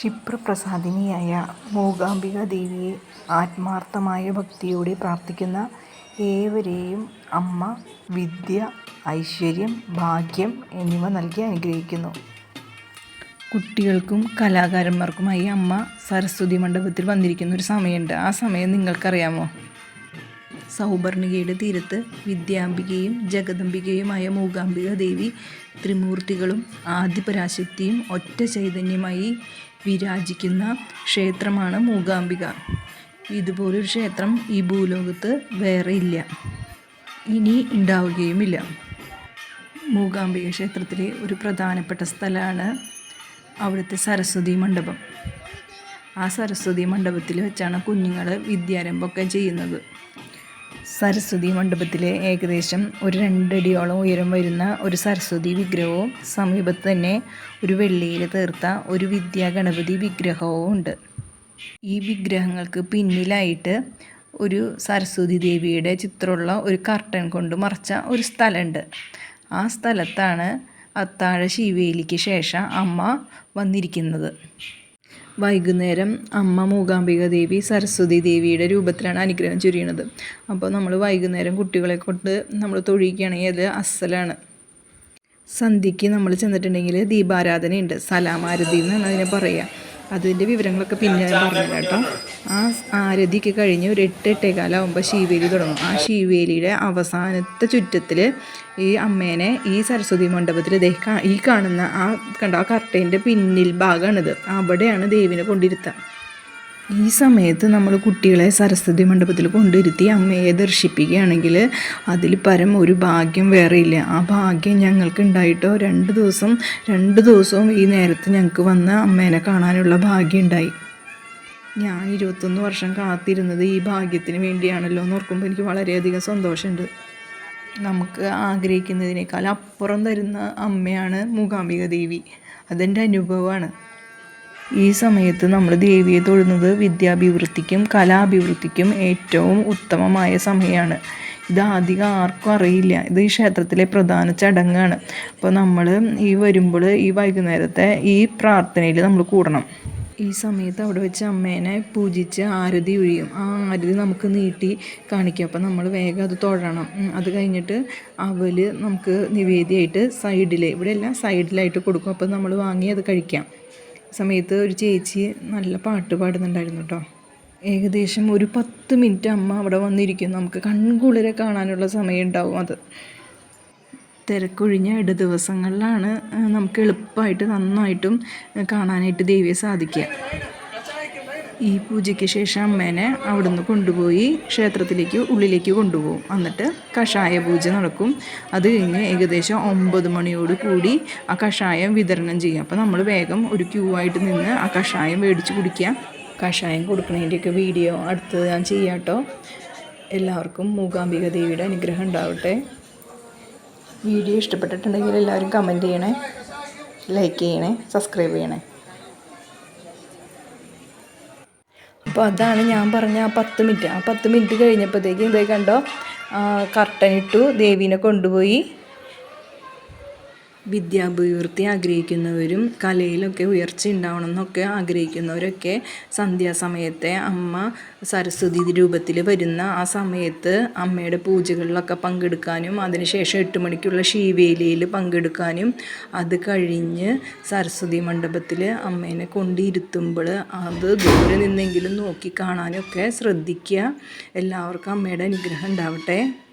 ക്ഷിപ്രപ്രസാദിനിയായ മൂകാംബിക ദേവിയെ ആത്മാർത്ഥമായ ഭക്തിയോടെ പ്രാർത്ഥിക്കുന്ന ഏവരെയും അമ്മ വിദ്യ, ഐശ്വര്യം, ഭാഗ്യം എന്നിവ നൽകി അനുഗ്രഹിക്കുന്നു. കുട്ടികൾക്കും കലാകാരന്മാർക്കുമായി അമ്മ സരസ്വതി മണ്ഡപത്തിൽ വന്നിരിക്കുന്ന ഒരു സമയമുണ്ട്. ആ സമയം നിങ്ങൾക്കറിയാമോ? സൗപർണികയുടെ തീരത്ത് വിദ്യാംബികയും ജഗദംബികയുമായ മൂകാംബിക ദേവി ത്രിമൂർത്തികളും ആദിപരാശക്തിയും ഒറ്റ ചൈതന്യമായി വിരാജിക്കുന്ന ക്ഷേത്രമാണ് മൂകാംബിക. ഇതുപോലൊരു ക്ഷേത്രം ഈ ഭൂലോകത്ത് വേറെ ഇല്ല ഇനി ഉണ്ടാവുകയുമില്ല. മൂകാംബിക ക്ഷേത്രത്തിലെ ഒരു പ്രധാനപ്പെട്ട സ്ഥലമാണ് അവിടുത്തെ സരസ്വതി മണ്ഡപം. ആ സരസ്വതി മണ്ഡപത്തിൽ വെച്ചാണ് കുഞ്ഞുങ്ങൾ വിദ്യാരംഭമൊക്കെ ചെയ്യുന്നത്. സരസ്വതി മണ്ഡപത്തിലെ ഏകദേശം ഒരു രണ്ടടിയോളം ഉയരം വരുന്ന ഒരു സരസ്വതി വിഗ്രഹവും സമീപത്ത് തന്നെ ഒരു വെള്ളിയിൽ തീർത്ത ഒരു വിദ്യാഗണപതി വിഗ്രഹവും ഉണ്ട്. ഈ വിഗ്രഹങ്ങൾക്ക് പിന്നിലായിട്ട് ഒരു സരസ്വതി ദേവിയുടെ ചിത്രമുള്ള ഒരു കർട്ടൻ കൊണ്ട് മറച്ച ഒരു സ്ഥലമുണ്ട്. ആ സ്ഥലത്താണ് അത്താഴ ശിവേലിക്ക് ശേഷം അമ്മ വന്നിരിക്കുന്നത്. വൈകുന്നേരം അമ്മ മൂകാംബിക ദേവി സരസ്വതി ദേവിയുടെ രൂപത്തിലാണ് അനുഗ്രഹം ചൊരിയണത് അപ്പോൾ നമ്മൾ വൈകുന്നേരം കുട്ടികളെ കൊണ്ട് നമ്മൾ തൊഴുകയാണെങ്കിൽ അത് അസലാണ് സന്ധ്യയ്ക്ക് നമ്മൾ ചെന്നിട്ടുണ്ടെങ്കിൽ ദീപാരാധനയുണ്ട്. സലാമാരതി എന്നാണ് അതിനെ പറയുക. അതിന്റെ വിവരങ്ങളൊക്കെ പിന്നെ ഞാൻ പറഞ്ഞുതരാം കേട്ടോ. ആ ആരതിക്ക് കഴിഞ്ഞ് ഒരു എട്ട് എട്ടേകാലാവുമ്പോൾ ശിവേലി തുടങ്ങും. ആ ശിവേലിയുടെ അവസാനത്തെ ചുറ്റത്തിൽ ഈ അമ്മേനെ ഈ സരസ്വതി മണ്ഡപത്തിൽ ഈ കാണുന്ന ആ കണ്ട ആ കർട്ടേന്റെ പിന്നിൽ ഭാഗമാണിത്. അവിടെയാണ് ദേവിനെ കൊണ്ടിരുത്തുക. ഈ സമയത്ത് നമ്മൾ കുട്ടികളെ സരസ്വതി മണ്ഡപത്തിൽ കൊണ്ടിരുത്തി അമ്മയെ ദർശിപ്പിക്കുകയാണെങ്കിൽ അതിൽ പരം ഒരു ഭാഗ്യം വേറെയില്ല. ആ ഭാഗ്യം ഞങ്ങൾക്ക് ഉണ്ടായിട്ടോ രണ്ട് ദിവസം രണ്ട് ദിവസവും ഈ നേരത്ത് ഞങ്ങൾക്ക് വന്ന് അമ്മേനെ കാണാനുള്ള ഭാഗ്യം ഉണ്ടായി. ഞാൻ ഇരുപത്തൊന്ന് വർഷം കാത്തിരുന്നത് ഈ ഭാഗ്യത്തിന് വേണ്ടിയാണല്ലോ എന്ന് ഓർക്കുമ്പോൾ എനിക്ക് വളരെയധികം സന്തോഷമുണ്ട്. നമുക്ക് ആഗ്രഹിക്കുന്നതിനേക്കാൾ അപ്പുറം തരുന്ന അമ്മയാണ് മൂകാംബിക ദേവി. അതെന്റെ അനുഭവമാണ്. ഈ സമയത്ത് നമ്മൾ ദേവിയെ തൊഴുന്നത് വിദ്യാഭിവൃദ്ധിക്കും കലാഭിവൃദ്ധിക്കും ഏറ്റവും ഉത്തമമായ സമയമാണ്. ഇത് അധികം ആർക്കും അറിയില്ല. ഇത് ഈ ക്ഷേത്രത്തിലെ പ്രധാന ചടങ്ങാണ്. അപ്പോൾ നമ്മൾ ഈ വരുമ്പോൾ ഈ വൈകുന്നേരത്തെ ഈ പ്രാർത്ഥനയിൽ നമ്മൾ കൂടണം. ഈ സമയത്ത് അവിടെ വെച്ച് അമ്മേനെ പൂജിച്ച് ആരതി ഒഴിയും. ആ ആരതി നമുക്ക് നീട്ടി കാണിക്കും. അപ്പോൾ നമ്മൾ വേഗം അത് തൊഴണം. അത് കഴിഞ്ഞിട്ട് അവൽ നമുക്ക് നിവേദ്യമായിട്ട് സൈഡിൽ ഇവിടെയെല്ലാം സൈഡിലായിട്ട് കൊടുക്കും. അപ്പോൾ നമ്മൾ വാങ്ങി അത് കഴിക്കാം. സമയത്ത് ഒരു ചേച്ചി നല്ല പാട്ട് പാടുന്നുണ്ടായിരുന്നു കേട്ടോ. ഏകദേശം ഒരു പത്ത് മിനിറ്റ് അമ്മ അവിടെ വന്നിരിക്കും. നമുക്ക് കൺകുളിരെ കാണാനുള്ള സമയം ഉണ്ടാവും അത്. തിരക്കൊഴിഞ്ഞ ഇട ദിവസങ്ങളിലാണ് നമുക്ക് എളുപ്പമായിട്ട് നന്നായിട്ടും കാണാനായിട്ട് ദേവിയെ സാധിക്കുക. ഈ പൂജയ്ക്ക് ശേഷം അമ്മേനെ അവിടുന്ന് കൊണ്ടുപോയി ക്ഷേത്രത്തിലേക്ക് ഉള്ളിലേക്ക് കൊണ്ടുപോകും. എന്നിട്ട് കഷായ പൂജ നടക്കും. അത് കഴിഞ്ഞ് ഏകദേശം ഒമ്പത് മണിയോട് കൂടി ആ കഷായം വിതരണം ചെയ്യും. അപ്പോൾ നമ്മൾ വേഗം ഒരു ക്യൂ ആയിട്ട് നിന്ന് ആ കഷായം മേടിച്ച് കുടിക്കുക. കഷായം കൊടുക്കുന്നതിന്റെയൊക്കെ വീഡിയോ അടുത്തത് ഞാൻ ചെയ്യാട്ടോ. എല്ലാവർക്കും മൂകാംബിക ദേവിയുടെ അനുഗ്രഹം ഉണ്ടാവട്ടെ. വീഡിയോ ഇഷ്ടപ്പെട്ടിട്ടുണ്ടെങ്കിൽ എല്ലാവരും കമന്റ് ചെയ്യണേ, ലൈക്ക് ചെയ്യണേ, സബ്സ്ക്രൈബ് ചെയ്യണേ. അപ്പോൾ അതാണ് ഞാൻ പറഞ്ഞ ആ പത്ത് മിനിറ്റ്. ആ പത്ത് മിനിറ്റ് കഴിഞ്ഞപ്പോഴത്തേക്കും ദേ കണ്ടോ കർട്ടനിട്ടു ദേവീനെ കൊണ്ടുപോയി. വിദ്യാഭിവൃദ്ധി ആഗ്രഹിക്കുന്നവരും കലയിലൊക്കെ ഉയർച്ച ഉണ്ടാവണം എന്നൊക്കെ ആഗ്രഹിക്കുന്നവരൊക്കെ സന്ധ്യാസമയത്തെ അമ്മ സരസ്വതി രൂപത്തിൽ വരുന്ന ആ സമയത്ത് അമ്മയുടെ പൂജകളിലൊക്കെ പങ്കെടുക്കാനും അതിനുശേഷം എട്ട് മണിക്കുള്ള ശീവേലിയിൽ പങ്കെടുക്കാനും അത് കഴിഞ്ഞ് സരസ്വതി മണ്ഡപത്തിൽ അമ്മേനെ കൊണ്ടിരുത്തുമ്പോൾ അത് ദൂരെ നിന്നെങ്കിലും നോക്കി കാണാനൊക്കെ ശ്രദ്ധിക്കുക. എല്ലാവർക്കും അമ്മയുടെ അനുഗ്രഹം ഉണ്ടാവട്ടെ.